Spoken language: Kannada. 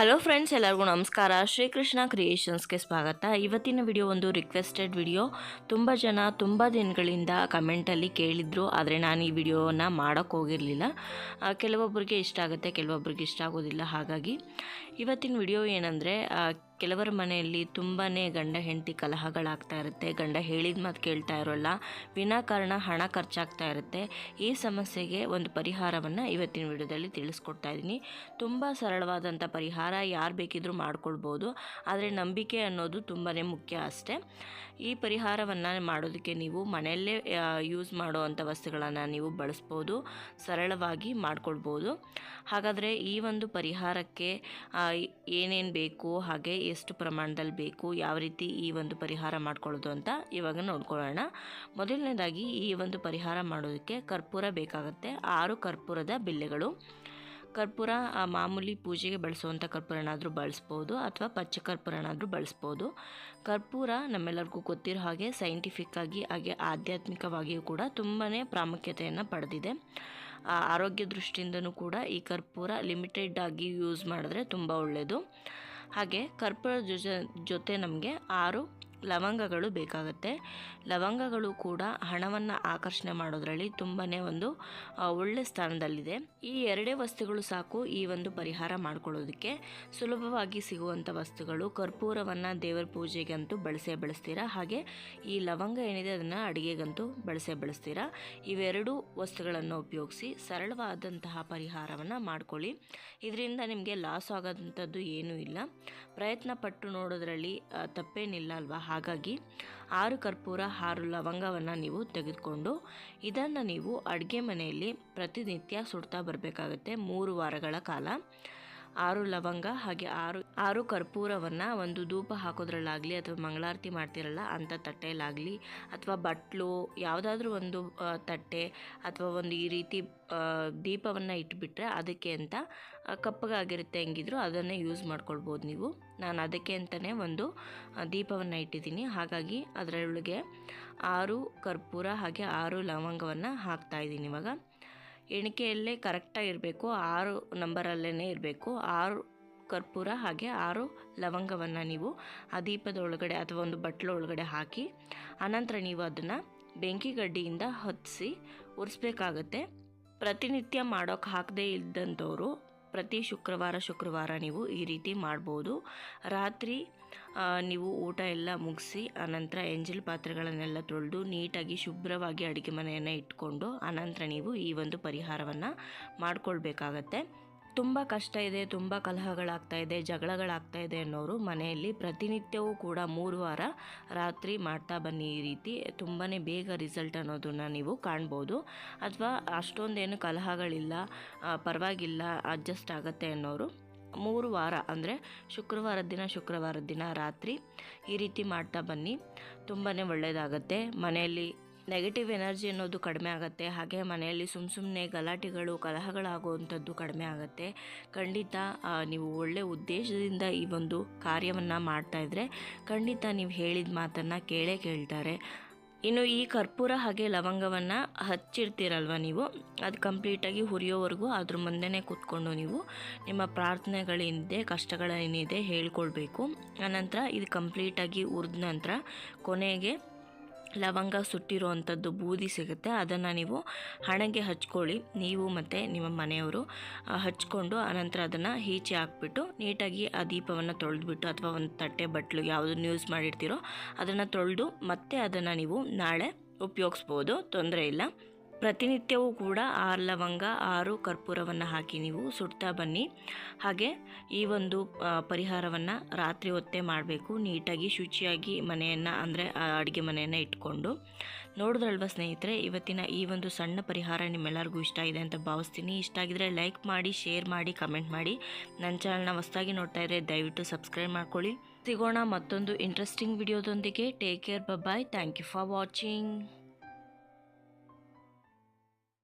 ಹಲೋ ಫ್ರೆಂಡ್ಸ್ ಎಲ್ಲರಿಗೂ ನಮಸ್ಕಾರ. ಶ್ರೀಕೃಷ್ಣ ಕ್ರಿಯೇಷನ್ಸ್ಗೆ ಸ್ವಾಗತ. ಇವತ್ತಿನ ವಿಡಿಯೋ ಒಂದು ರಿಕ್ವೆಸ್ಟೆಡ್ ವಿಡಿಯೋ ತುಂಬ ಜನ ತುಂಬ ದಿನಗಳಿಂದ ಕಮೆಂಟಲ್ಲಿ ಕೇಳಿದ್ರು, ಆದರೆ ನಾನು ಈ ವಿಡಿಯೋನ ಮಾಡೋಕ್ಕೆ ಹೋಗಿರಲಿಲ್ಲ. ಕೆಲವೊಬ್ಬರಿಗೆ ಇಷ್ಟ ಆಗುತ್ತೆ ಕೆಲವೊಬ್ಬರಿಗೆ ಇಷ್ಟ ಆಗೋದಿಲ್ಲ. ಹಾಗಾಗಿ, ಇವತ್ತಿನ ವಿಡಿಯೋ ಏನಂದರೆ ಕೆಲವರ ಮನೆಯಲ್ಲಿ ತುಂಬಾ ಗಂಡ ಹೆಂಡತಿ ಕಲಹಗಳಾಗ್ತಾ ಇರುತ್ತೆ. ಗಂಡ ಹೇಳಿದ ಮಾತು ಕೇಳ್ತಾ ಇರೋಲ್ಲ. ವಿನಾಕಾರಣ ಹಣ ಖರ್ಚಾಗ್ತಾ ಇರುತ್ತೆ. ಈ ಸಮಸ್ಯೆಗೆ ಒಂದು ಪರಿಹಾರವನ್ನು ಇವತ್ತಿನ ವಿಡಿಯೋದಲ್ಲಿ ತಿಳಿಸ್ಕೊಡ್ತಾ ಇದ್ದೀನಿ. ತುಂಬ ಸರಳವಾದಂಥ ಪರಿಹಾರ ಯಾರು ಬೇಕಿದ್ರೂ ಮಾಡ್ಕೊಳ್ಬೋದು. ಆದರೆ ನಂಬಿಕೆ ಅನ್ನೋದು ತುಂಬಾ ಮುಖ್ಯ ಅಷ್ಟೆ. ಈ ಪರಿಹಾರವನ್ನು ಮಾಡೋದಕ್ಕೆ ನೀವು ಮನೆಯಲ್ಲೇ ಯೂಸ್ ಮಾಡುವಂಥ ವಸ್ತುಗಳನ್ನು ನೀವು ಬಳಸ್ಬೋದು. ಸರಳವಾಗಿ ಮಾಡ್ಕೊಳ್ಬೋದು. ಹಾಗಾದರೆ ಈ ಒಂದು ಪರಿಹಾರಕ್ಕೆ ಏನೇನು ಬೇಕು, ಹಾಗೆ ಎಷ್ಟು ಪ್ರಮಾಣದಲ್ಲಿ ಬೇಕು, ಯಾವ ರೀತಿ ಈ ಒಂದು ಪರಿಹಾರ ಮಾಡ್ಕೊಳ್ಳೋದು ಅಂತ ಇವಾಗ ನೋಡ್ಕೊಳ್ಳೋಣ. ಮೊದಲನೇದಾಗಿ ಈ ಒಂದು ಪರಿಹಾರ ಮಾಡೋದಕ್ಕೆ ಕರ್ಪೂರ ಬೇಕಾಗುತ್ತೆ. ಆರು ಕರ್ಪೂರದ ಬಿಲ್ಲೆಗಳು. ಕರ್ಪೂರ ಮಾಮೂಲಿ ಪೂಜೆಗೆ ಬಳಸುವಂಥ ಕರ್ಪೂರನಾದರೂ ಬಳಸ್ಬೋದು ಅಥವಾ ಪಚ್ಚ ಕರ್ಪೂರನಾದರೂ ಬಳಸ್ಬೋದು. ಕರ್ಪೂರ ನಮ್ಮೆಲ್ಲರಿಗೂ ಗೊತ್ತಿರೋ ಹಾಗೆ ಸೈಂಟಿಫಿಕ್ ಆಗಿ, ಹಾಗೆ ಆಧ್ಯಾತ್ಮಿಕವಾಗಿಯೂ ಕೂಡ ತುಂಬಾ ಪ್ರಾಮುಖ್ಯತೆಯನ್ನು ಪಡೆದಿದೆ. ಆರೋಗ್ಯ ದೃಷ್ಟಿಯಿಂದನೂ ಕೂಡ ಈ ಕರ್ಪೂರ ಲಿಮಿಟೆಡ್ ಆಗಿ ಯೂಸ್ ಮಾಡಿದ್ರೆ ತುಂಬ ಒಳ್ಳೆಯದು ಹಾಗೆ ಕರ್ಪೂರ ಜೊತೆ ಜೊತೆ ನಮಗೆ ಆರು ಲವಂಗಗಳು ಬೇಕಾಗುತ್ತೆ. ಲವಂಗಗಳು ಕೂಡ ಹಣವನ್ನು ಆಕರ್ಷಣೆ ಮಾಡೋದರಲ್ಲಿ ತುಂಬಾ ಒಂದು ಒಳ್ಳೆ ಸ್ಥಾನದಲ್ಲಿದೆ. ಈ ಎರಡೇ ವಸ್ತುಗಳು ಸಾಕು ಈ ಒಂದು ಪರಿಹಾರ ಮಾಡ್ಕೊಳ್ಳೋದಕ್ಕೆ. ಸುಲಭವಾಗಿ ಸಿಗುವಂಥ ವಸ್ತುಗಳು, ಕರ್ಪೂರವನ್ನು ದೇವರ ಪೂಜೆಗಂತೂ ಬಳಸೇ ಬಳಸ್ತೀರಾ? ಹಾಗೆ ಈ ಲವಂಗ ಏನಿದೆ ಅದನ್ನು ಅಡುಗೆಗಂತೂ ಬಳಸೇ ಬಳಸ್ತೀರಾ? ಇವೆರಡು ವಸ್ತುಗಳನ್ನು ಉಪಯೋಗಿಸಿ ಸರಳವಾದಂತಹ ಪರಿಹಾರವನ್ನು ಮಾಡ್ಕೊಳ್ಳಿ. ಇದರಿಂದ ನಿಮಗೆ ಲಾಸ್ ಆಗೋದಂಥದ್ದು ಏನೂ ಇಲ್ಲ. ಪ್ರಯತ್ನ ಪಟ್ಟು ನೋಡೋದ್ರಲ್ಲಿ ತಪ್ಪೇನಿಲ್ಲ ಅಲ್ವಾ? ಹಾಗಾಗಿ ಆರು ಕರ್ಪೂರ, ಆರು ಲವಂಗವನ್ನು ನೀವು ತೆಗೆದುಕೊಂಡು ಇದನ್ನು ನೀವು ಅಡುಗೆ ಮನೆಯಲ್ಲಿ ಪ್ರತಿನಿತ್ಯ ಸುಡ್ತಾ ಬರಬೇಕಾಗತ್ತೆ ಮೂರು ವಾರಗಳ ಕಾಲ. ಆರು ಲವಂಗ ಹಾಗೆ ಆರು ಆರು ಕರ್ಪೂರವನ್ನು ಒಂದು ಧೂಪ ಹಾಕೋದ್ರಲ್ಲಾಗಲಿ ಅಥವಾ ಮಂಗಳಾರತಿ ಮಾಡ್ತಿರಲ್ಲ ಅಂಥ ತಟ್ಟೆಯಲ್ಲಾಗಲಿ ಅಥವಾ ಬಟ್ಲು, ಯಾವುದಾದ್ರೂ ಒಂದು ತಟ್ಟೆ ಅಥವಾ ಒಂದು ಈ ರೀತಿ ದೀಪವನ್ನು ಇಟ್ಬಿಟ್ರೆ ಅದಕ್ಕೆ ಅಂತ ಕಪ್ಪಗಾಗಿರುತ್ತೆ ಹೆಂಗಿದ್ರು ಅದನ್ನೇ ಯೂಸ್ ಮಾಡ್ಕೊಳ್ಬೋದು ನೀವು. ನಾನು ಅದಕ್ಕೆ ಅಂತಲೇ ಒಂದು ದೀಪವನ್ನು ಇಟ್ಟಿದ್ದೀನಿ. ಹಾಗಾಗಿ ಅದರೊಳಗೆ ಆರು ಕರ್ಪೂರ ಹಾಗೆ ಆರು ಲವಂಗವನ್ನು ಹಾಕ್ತಾ ಇದ್ದೀನಿ ಇವಾಗ. ಎಣಿಕೆಯಲ್ಲೇ ಕರೆಕ್ಟಾಗಿ ಇರಬೇಕು, ಆರು ನಂಬರಲ್ಲೇ ಇರಬೇಕು, ಆರು ಕರ್ಪೂರ ಹಾಗೆ ಆರು ಲವಂಗವನ್ನು ನೀವು ಆ ದೀಪದ ಒಳಗಡೆ ಅಥವಾ ಒಂದು ಬಟ್ಲು ಒಳಗಡೆ ಹಾಕಿ, ಆನಂತರ ನೀವು ಅದನ್ನು ಬೆಂಕಿ ಗಡ್ಡಿಯಿಂದ ಹೊತ್ತಿಸಿ ಉರಿಸ್ಬೇಕಾಗತ್ತೆ. ಪ್ರತಿನಿತ್ಯ ಮಾಡೋಕ್ಕೆ ಹಾಕದೇ ಇದ್ದಂಥವ್ರು ಪ್ರತಿ ಶುಕ್ರವಾರ ಶುಕ್ರವಾರ ನೀವು ಈ ರೀತಿ ಮಾಡ್ಬೋದು. ರಾತ್ರಿ ನೀವು ಊಟ ಎಲ್ಲ ಮುಗಿಸಿ ಆನಂತರ ಎಂಜಲ್ ಪಾತ್ರೆಗಳನ್ನೆಲ್ಲ ತೊಳೆದು ನೀಟಾಗಿ ಶುಭ್ರವಾಗಿ ಅಡುಗೆ ಮನೆಯನ್ನು ಇಟ್ಕೊಂಡು ಆನಂತರ ನೀವು ಈ ಒಂದು ಪರಿಹಾರವನ್ನು ಮಾಡ್ಕೊಳ್ಬೇಕಾಗತ್ತೆ. ತುಂಬ ಕಷ್ಟ ಇದೆ, ತುಂಬ ಕಲಹಗಳಾಗ್ತಾ ಇದೆ, ಜಗಳಗಳಾಗ್ತಾ ಇದೆ ಅನ್ನೋರು ಮನೆಯಲ್ಲಿ ಪ್ರತಿನಿತ್ಯವೂ ಕೂಡ ಮೂರು ವಾರ ರಾತ್ರಿ ಮಾಡ್ತಾ ಬನ್ನಿ ಈ ರೀತಿ. ತುಂಬಾ ಬೇಗ ರಿಸಲ್ಟ್ ಅನ್ನೋದನ್ನು ನೀವು ಕಾಣ್ಬೋದು. ಅಥವಾ ಅಷ್ಟೊಂದೇನು ಕಲಹಗಳಿಲ್ಲ ಪರವಾಗಿಲ್ಲ ಅಡ್ಜಸ್ಟ್ ಆಗುತ್ತೆ ಅನ್ನೋರು ಮೂರು ವಾರ ಅಂದರೆ ಶುಕ್ರವಾರದ ದಿನ ಶುಕ್ರವಾರದ ದಿನ ರಾತ್ರಿ ಈ ರೀತಿ ಮಾಡ್ತಾ ಬನ್ನಿ. ತುಂಬಾ ಒಳ್ಳೆಯದಾಗತ್ತೆ ಮನೆಯಲ್ಲಿ ನೆಗೆಟಿವ್ ಎನರ್ಜಿ ಅನ್ನೋದು ಕಡಿಮೆ ಆಗುತ್ತೆ. ಹಾಗೆ ಮನೆಯಲ್ಲಿ ಸುಮ್ಮ ಸುಮ್ಮನೆ ಗಲಾಟೆಗಳು, ಕಲಹಗಳಾಗುವಂಥದ್ದು ಕಡಿಮೆ ಆಗುತ್ತೆ. ಖಂಡಿತ ನೀವು ಒಳ್ಳೆ ಉದ್ದೇಶದಿಂದ ಈ ಒಂದು ಕಾರ್ಯವನ್ನು ಮಾಡ್ತಾಯಿದ್ರೆ ಖಂಡಿತ ನೀವು ಹೇಳಿದ ಮಾತನ್ನು ಕೇಳೇ ಕೇಳ್ತಾರೆ. ಇನ್ನು ಈ ಕರ್ಪೂರ ಹಾಗೆ ಲವಂಗವನ್ನು ಹಚ್ಚಿರ್ತೀರಲ್ವ ನೀವು? ಅದು ಕಂಪ್ಲೀಟಾಗಿ ಹುರಿಯೋವರೆಗೂ ಅದ್ರ ಮುಂದೆನೇ ಕೂತ್ಕೊಂಡು ನೀವು ನಿಮ್ಮ ಪ್ರಾರ್ಥನೆಗಳೇನಿದೆ ಕಷ್ಟಗಳೇನಿದೆ ಹೇಳ್ಕೊಳ್ಬೇಕು. ಆನಂತರ ಇದು ಕಂಪ್ಲೀಟಾಗಿ ಹುರಿದ ನಂತರ ಕೊನೆಗೆ ಲವಂಗ ಸುಟ್ಟಿರುವಂಥದ್ದು ಬೂದಿ ಸಿಗುತ್ತೆ. ಅದನ್ನು ನೀವು ಹಣೆಗೆ ಹಚ್ಕೊಳ್ಳಿ. ನೀವು ಮತ್ತು ನಿಮ್ಮ ಮನೆಯವರು ಹಚ್ಕೊಂಡು ಆನಂತರ ಅದನ್ನು ಈಚೆ ಹಾಕ್ಬಿಟ್ಟು ನೀಟಾಗಿ ಆ ದೀಪವನ್ನು ತೊಳೆದ್ಬಿಟ್ಟು ಅಥವಾ ಒಂದು ತಟ್ಟೆ ಬಟ್ಲು ಯಾವುದನ್ನು ಯೂಸ್ ಮಾಡಿರ್ತೀರೋ ಅದನ್ನು ತೊಳೆದು ಮತ್ತೆ ಅದನ್ನು ನೀವು ನಾಳೆ ಉಪಯೋಗಿಸ್ಬೋದು. ತೊಂದರೆ ಇಲ್ಲ. ಪ್ರತಿನಿತ್ಯವೂ ಕೂಡ ಆರು ಲವಂಗ ಆರು ಕರ್ಪೂರವನ್ನು ಹಾಕಿ ನೀವು ಸುಡ್ತಾ ಬನ್ನಿ. ಹಾಗೆ ಈ ಒಂದು ಪರಿಹಾರವನ್ನು ರಾತ್ರಿ ಹೊತ್ತೇ ಮಾಡಬೇಕು. ನೀಟಾಗಿ ಶುಚಿಯಾಗಿ ಮನೆಯನ್ನು, ಅಂದರೆ ಅಡುಗೆ ಮನೆಯನ್ನು ಇಟ್ಕೊಂಡು. ನೋಡಿದ್ರಲ್ವ ಸ್ನೇಹಿತರೆ, ಇವತ್ತಿನ ಈ ಒಂದು ಸಣ್ಣ ಪರಿಹಾರ ನಿಮ್ಮೆಲ್ಲರಿಗೂ ಇಷ್ಟ ಇದೆ ಅಂತ ಭಾವಿಸ್ತೀನಿ. ಇಷ್ಟ ಆಗಿದ್ರೆ ಲೈಕ್ ಮಾಡಿ ಶೇರ್ ಮಾಡಿ ಕಮೆಂಟ್ ಮಾಡಿ. ನನ್ನ ಚಾನಲ್ನ ಹೊಸದಾಗಿ ನೋಡ್ತಾ ಇದ್ದರೆ ದಯವಿಟ್ಟು ಸಬ್ಸ್ಕ್ರೈಬ್ ಮಾಡ್ಕೊಳ್ಳಿ. ಸಿಗೋಣ ಮತ್ತೊಂದು interesting ವಿಡಿಯೋದೊಂದಿಗೆ take care bye thank you for watching